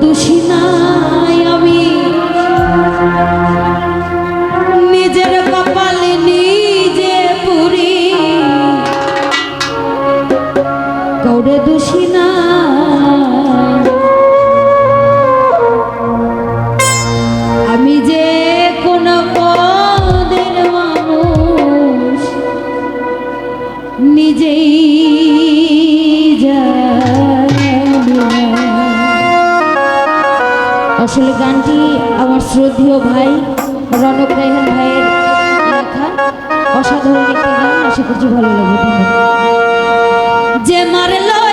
দুষিনা আসলে গানটি আমার শ্রদ্ধেয় ভাই, রনক রায়হান ভাইয়ের লেখা। অসাধারণ একটি গান, আশা করছি ভালো লাগে যে মারলো